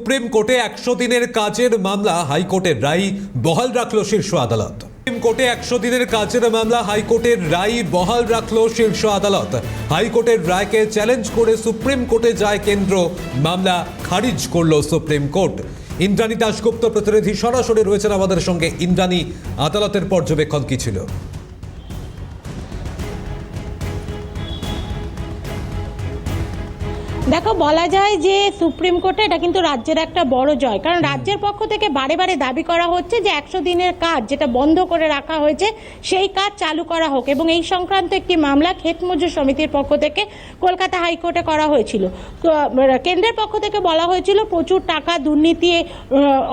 Supreme কোর্টে একশো দিনের কাজের মামলা হাইকোর্টের রায় বহাল রাখল শীর্ষ আদালত। সুপ্রিম কোর্টে একশো দিনের কাজের মামলা হাইকোর্টের রায় বহাল রাখল শীর্ষ আদালত। হাইকোর্টের রায়কে চ্যালেঞ্জ করে সুপ্রিম কোর্টে যায় কেন্দ্র। মামলা খারিজ করল সুপ্রিম কোর্ট। ইন্দ্রাণী দাশগুপ্ত প্রতিনিধি সরাসরি রয়েছেন আমাদের সঙ্গে। ইন্দ্রাণী, আদালতের পর্যবেক্ষণ কি ছিল? দেখো বলা যায় যে সুপ্রিম কোর্টে এটা কিন্তু রাজ্যের একটা বড় জয়। কারণ রাজ্যের পক্ষ থেকে বারে বারে দাবি করা হচ্ছে যে একশো দিনের কাজ যেটা বন্ধ করে রাখা হয়েছে সেই কাজ চালু করা হোক। এবং এই সংক্রান্ত একটি মামলা ক্ষেত মজুর সমিতির পক্ষ থেকে কলকাতা হাইকোর্টে করা হয়েছিল। তো, কেন্দ্রের পক্ষ থেকে বলা হয়েছিল প্রচুর টাকা দুর্নীতি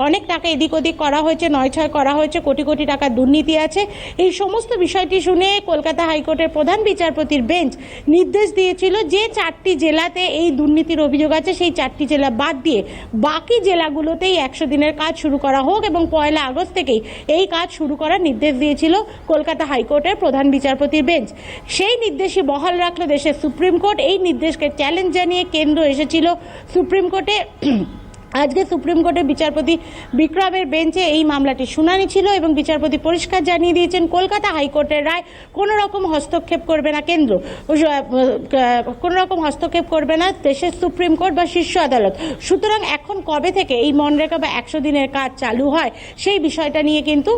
অনেক টাকা এদিক ওদিক করা হয়েছে নয় ছয় করা হয়েছে কোটি কোটি টাকা দুর্নীতি আছে। এই সমস্ত বিষয়টি শুনে কলকাতা হাইকোর্টের প্রধান বিচারপতির বেঞ্চ নির্দেশ দিয়েছিল যে চারটি জেলাতে এই দুর্নীতির অভিযোগ আছে, সেই চারটি জেলা বাদ দিয়ে বাকি জেলাগুলোতেই একশো দিনের কাজ শুরু করা হোক এবং পয়লা আগস্ট থেকেই এই কাজ শুরু করার নির্দেশ দিয়েছিল কলকাতা হাইকোর্টের প্রধান বিচারপতির বেঞ্চ। সেই নির্দেশই বহাল রাখল দেশের সুপ্রিম কোর্ট। এই নির্দেশকে চ্যালেঞ্জ জানিয়ে কেন্দ্র এসেছিল সুপ্রিম কোর্টে। আজকে সুপ্রিম কোর্টের বিচারপতি বিক্রমের বেঞ্চে এই মামলাটি শুনানি ছিল এবং বিচারপতি পরিষ্কার জানিয়ে দিয়েছেন, কলকাতা হাইকোর্টের রায় কোনো রকম হস্তক্ষেপ করবে না কেন্দ্র। কোনো রকম হস্তক্ষেপ করবে না দেশের সুপ্রিম কোর্ট বা শীর্ষ আদালত। সুতরাং এখন কবে থেকে এই মনরেখা বা একশো দিনের কাজ চালু হয় সেই বিষয়টা নিয়ে কিন্তু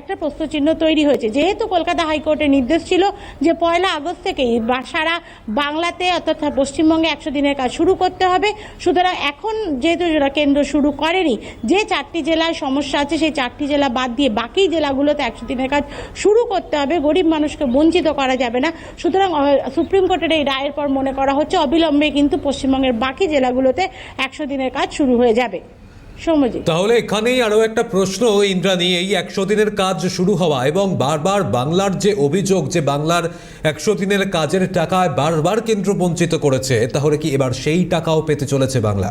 একটা প্রশ্নচিহ্ন তৈরি হয়েছে। যেহেতু কলকাতা হাইকোর্টের নির্দেশ ছিল যে পয়লা আগস্ট থেকেই সারা বাংলাতে অর্থাৎ পশ্চিমবঙ্গে একশো দিনের কাজ শুরু করতে হবে। সুতরাং এখন যেহেতু কেন্দ্র শুরু করেনি, যে চারটি জেলায় সমস্যা আছে সেই চারটি জেলা বাদ দিয়ে বাকি জেলাগুলোতে একশো দিনের কাজ শুরু করতে হবে। গরিব মানুষকে বঞ্চিত করা যাবে না। সুতরাং সুপ্রিম কোর্টের এই রায়ের পর মনে করা হচ্ছে অবিলম্বে কিন্তু পশ্চিমবঙ্গের বাকি জেলাগুলোতে একশো দিনের কাজ শুরু হয়ে যাবে। তাহলে এখানেই আরও একটা প্রশ্ন ইন্দ্রাণী এই একশো দিনের কাজ শুরু হওয়া এবং বারবার বাংলার যে অভিযোগ যে বাংলার একশো দিনের কাজের টাকায় বারবার কেন্দ্র বঞ্চিত করেছে, তাহলে কি এবার সেই টাকাও পেতে চলেছে বাংলা?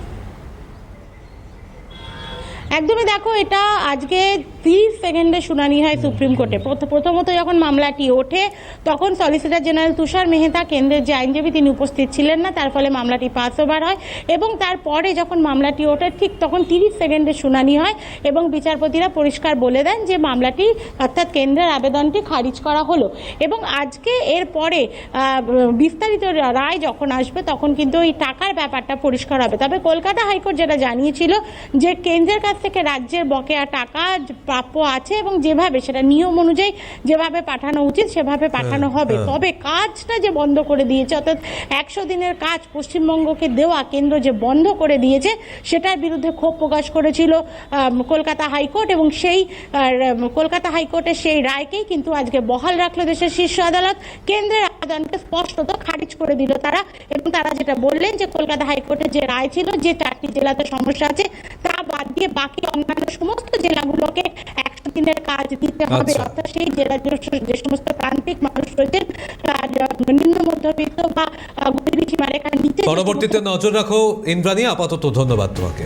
একদমই দেখো, এটা আজকে তিরিশ সেকেন্ডে শুনানি হয় সুপ্রিম কোর্টে। প্রথ- প্রথমত যখন মামলাটি ওঠে, তখন সলিসিটর জেনারেল তুষার মেহতা, কেন্দ্রের যে আইনজীবী, তিনি উপস্থিত ছিলেন না। তার ফলে মামলাটি পাস ওভার হয় এবং তারপরে যখন মামলাটি ওঠে, ঠিক তখন তিরিশ সেকেন্ডে শুনানি হয় এবং বিচারপতিরা পরিষ্কার বলে দেন যে মামলাটি, অর্থাৎ কেন্দ্রের আবেদনটি খারিজ করা হলো। এবং আজকে এর পরে বিস্তারিত রায় যখন আসবে, তখন কিন্তু এই টাকার ব্যাপারটা পরিষ্কার হবে। তবে কলকাতা হাইকোর্ট যেটা জানিয়েছিল যে কেন্দ্রের কাছ থেকে রাজ্যের বকেয়া টাকা প্রাপ্য আছে এবং যেভাবে সেটা নিয়ম অনুযায়ী যেভাবে পাঠানো উচিত সেভাবে পাঠানো হবে। তবে কাজটা যে বন্ধ করে দিয়েছে অর্থাৎ একশো দিনের কাজ পশ্চিমবঙ্গকে দেওয়া কেন্দ্র যে বন্ধ করে দিয়েছে সেটার বিরুদ্ধে ক্ষোভ প্রকাশ করেছিল কলকাতা হাইকোর্ট এবং সেই কলকাতা হাইকোর্টের সেই রায়কেই কিন্তু আজকে বহাল রাখল দেশের শীর্ষ আদালত। কেন্দ্রের আবেদনকে স্পষ্টত খারিজ করে দিল তারা এবং তারা যেটা বললেন যে কলকাতা হাইকোর্টের যে রায় ছিল যে চারটি জেলাতে সমস্যা আছে বাদ দিয়ে বাকি অন্যান্য সমস্ত জেলাগুলোকে একশো দিনের কাজ দিতে হবে আচ্ছা। অর্থাৎ সেই জেলা যে- সমস্ত প্রান্তিক মানুষ রয়েছেন নিম্ন মধ্যবিত্ত বা গরিবী সীমারেখার নিচে পরবর্তীতে নজর রাখো ইন্দ্রাণী আপাতত ধন্যবাদ তোমাকে